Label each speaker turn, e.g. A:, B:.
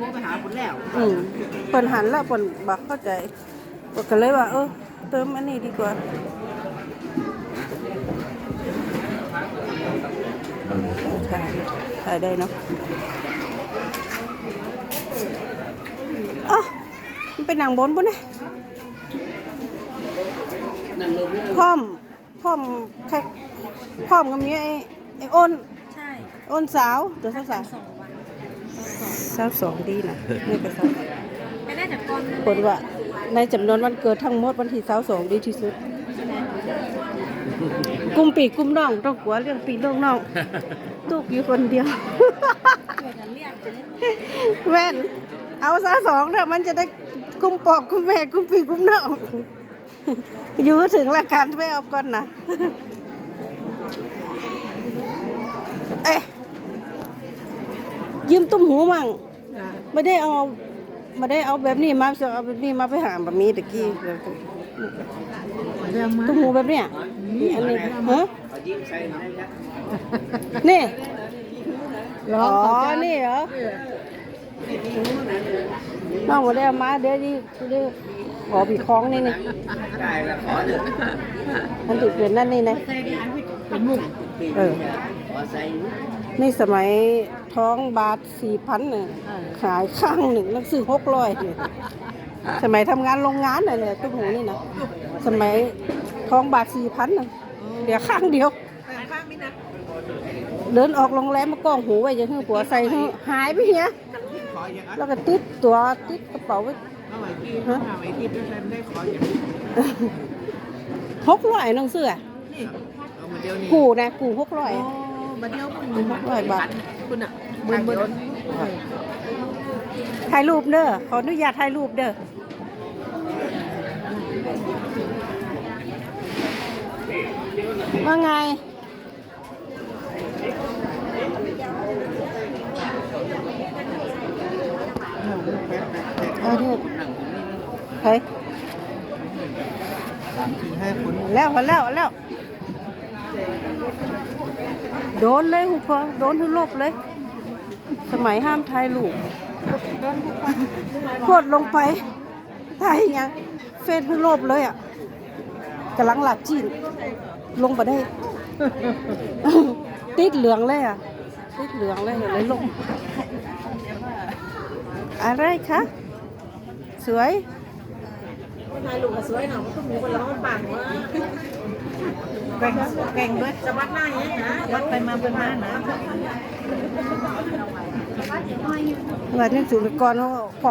A: โทรไปหาคุณแล้ว
B: อืมเปินหันแล้วเปินบักเข้าใจเปินก็เลยว่า เออเติมอันนี้ดีกว่าถ่ายถ่ายได้เนาะอ๋อมันเป็นหนังบนปุ่นนะ
A: นั่นลงเนี่ย
B: พร้อมพร้อมแค่พร้อมกับเมียไอ้ไอ้อ้น
C: ใช่
B: อ้นสาว เดี๋ยวสาวสาว
C: สองวัน
B: สาวสองดีนะนี่เป็นสาว
C: ไม่ได้จากก่อน
B: ผลว่าในจำนวนวันเกิดทั้งหมดวันที่สาวสองดีที่สุดกลุ่มปีกกลุ่มน้องต้องกลัวเรื่องปีน้องน้องตุกอยู่คนเดียว
C: เกิดกันเรียกเลย
B: แว่นเอาซะสองเถอะมันจะได้กลุ่มปอกกลุ่มแม่กลุ่มปีกกลุ่มน้องอยู่ถึงละกันไปเอาก่อนนะเอ๊ะ ยืมตุ้มหูมั่งไม่ได้เอาไม่ได้เอาแบบนี้มาจะเอาแบบนี้มาไปหาแบบนี้ตะกี้ตุ้มหูแบบเนี้ยนี่อันนี้ฮะ
A: เอายิ้มใส่หน่อยนะ
B: นี่อ๋อนี่เหรอน้องมาได้เอามาเดี๋ยวนี้เดี๋ยวขอปีคล้องนี่นี่
A: ได้แล้วขอเถอะ
B: มันติดเป็นนั่นนี่นะ
A: เป็นมุก
B: เออ
A: ขอใส่
B: นี่สมัยท้องบาทสี่พันเนี่ยขายข้างหนึ่งนักซื้อหกร้อยเนี่ยสมัยทำงานโรงงานน่ะเนี่ยตุ้มหูนี่นะสมัยท้องบาทสี่พันน่ะเดี๋ยวข้างเดียวเดินออกโรงแรมมากล้องหูไว้จะให้ผัวใส่ให้หายไปเหี้ย
A: ขออย่างนั้น
B: แล้วก็ติดตัวติดกระเป๋าไว้
A: เอาไว้ที่เอาไว้ที่ด้วยกันได้ขออย่างนี้
B: หกร้อยน้องเสื้อ
A: นี่ เอามาเดียวนี้
B: กูนะกูหกร้อย
A: โอ้มาเดียวมึง
B: หกร้อยบาท
A: คุณอะมึงมึง
B: ถ่ายรูปเด้อขออนุญาตถ่ายรูปเด้อว่าไงเอาเถอะเฮ้ย
A: สามสี่ห้าคน
B: แล้วพอแล้วแล้ว โดนเลยหุบพอโดนทุลบเลย สมัยห้ามถ่ายรูปโคตรลงไปถ่ายยังเฟซทุลบเลยอะกำลังหลับจีนลงไปได้ ติดเหลืองเลยอะติดเหลืองเลยเลยลงอะไรคะสวย
C: นายลุมก็สวยหน่อยตุ้มหูกันแล้วมันปังว่า
B: แกงแกงด้วย
C: จะวัดหน้าอย่างนี้นะ
B: วัดไปมาเป็นมานะวันนี้สุรกรเขา